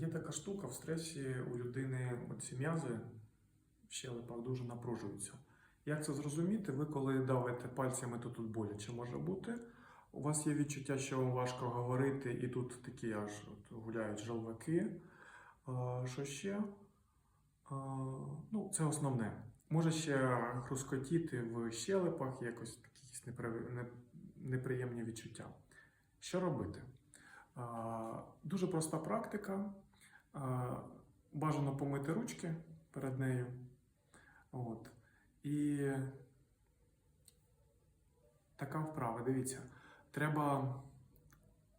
Є така штука в стресі у людини ці м'язи в щелепах дуже напружуються. Як це зрозуміти? Ви коли давите пальцями, то тут боляче може бути. У вас є відчуття, що вам важко говорити, і тут такі аж от гуляють желваки. А, Що ще? Ну, це основне. Може ще хрускотіти в щелепах, якось якісь неприємні відчуття. Що робити? Дуже проста практика. Бажано помити ручки перед нею. От. І така вправа, дивіться, треба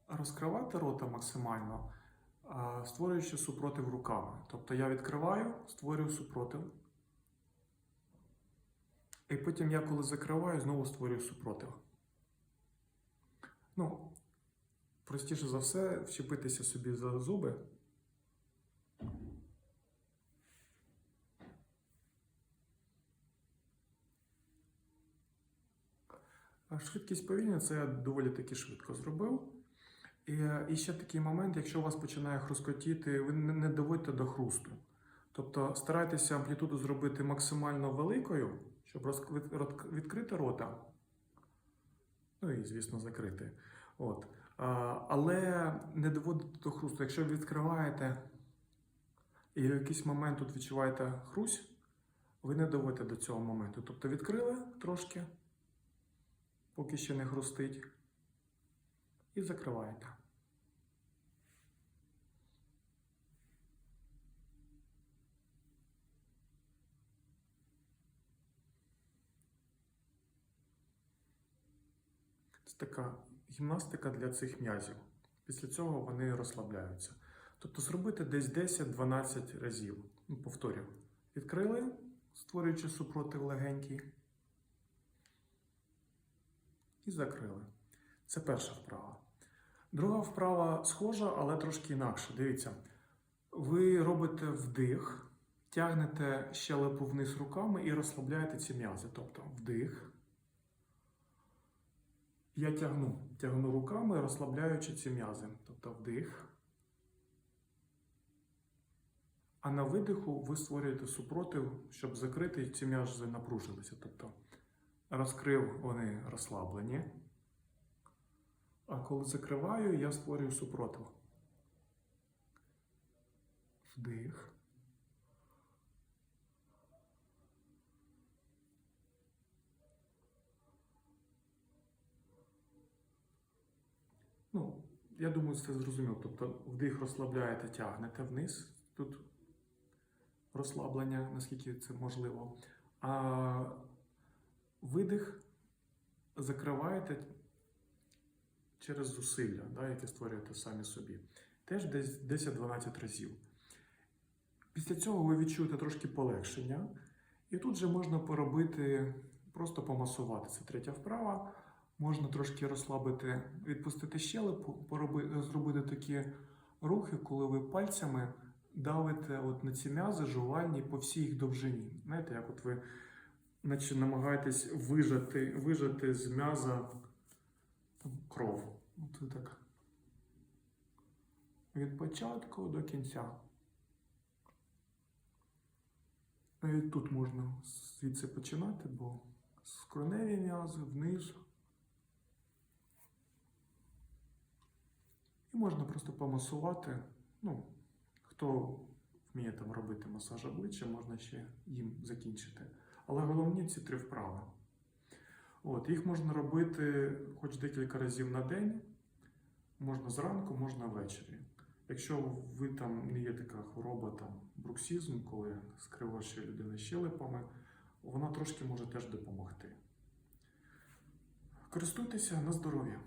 розкривати рота максимально, створюючи супротив руками. Тобто я відкриваю, створюю супротив. І потім я, коли закриваю, знову створюю супротив. Ну, простіше за все, вчепитися собі за зуби. Швидкість повільна, це я доволі таки швидко зробив. І, і ще такий момент, якщо у вас починає хрускотіти, ви не, доводьте до хрусту. Тобто старайтеся амплітуду зробити максимально великою, щоб відкрити рота. Ну і, звісно, закрити. От. А, але не доводити до хрусту. Якщо відкриваєте і в якийсь момент тут відчуваєте хрусь, ви не доводите до цього моменту. Тобто відкрили трошки, поки ще не хрустить, і закриваєте. Це така гімнастика для цих м'язів. Після цього вони розслабляються. Тобто зробити десь 10-12 разів. Ну, повторю. Відкрили, створюючи супротив легенький. І закрили. Це перша вправа. Друга вправа схожа, але трошки інакше. Дивіться. Ви робите вдих, тягнете щелепу вниз руками і розслабляєте ці м'язи. Тобто вдих. Я тягну, тягну руками, розслабляючи ці м'язи. Тобто вдих. А на видиху ви створюєте супротив, щоб закрити і ці м'язи напружилися. Тобто розкрив, вони розслаблені. А коли закриваю, я створюю супротив. Вдих. Ну, я думаю, це зрозуміло. Тобто вдих розслабляєте, тягнете вниз. Тут розслаблення, наскільки це можливо. А видих закриваєте через зусилля, да, яке створюєте самі собі. Теж десь 10-12 разів. Після цього ви відчуєте трошки полегшення. І тут же можна поробити, просто помасувати. Це третя вправа. Можна трошки розслабити, відпустити щелепу, пороби, зробити такі рухи, коли ви пальцями давите от на ці м'язи жувальні по всій їх довжині. Знаєте, як от ви наче намагаєтесь вижати, вижати з м'яза кров. От так. Від початку до кінця. Навіть тут можна звідси починати, бо скроневі м'язи вниз. І можна просто помасувати. Ну, хто вміє там робити масаж обличчя, можна ще їм закінчити. Але головні ці три вправи. От, їх можна робити хоч декілька разів на день, можна зранку, можна ввечері. Якщо ви там не є така хвороба, там бруксизм, коли скривошує людина щелепами, вона трошки може теж допомогти. Користуйтеся на здоров'я.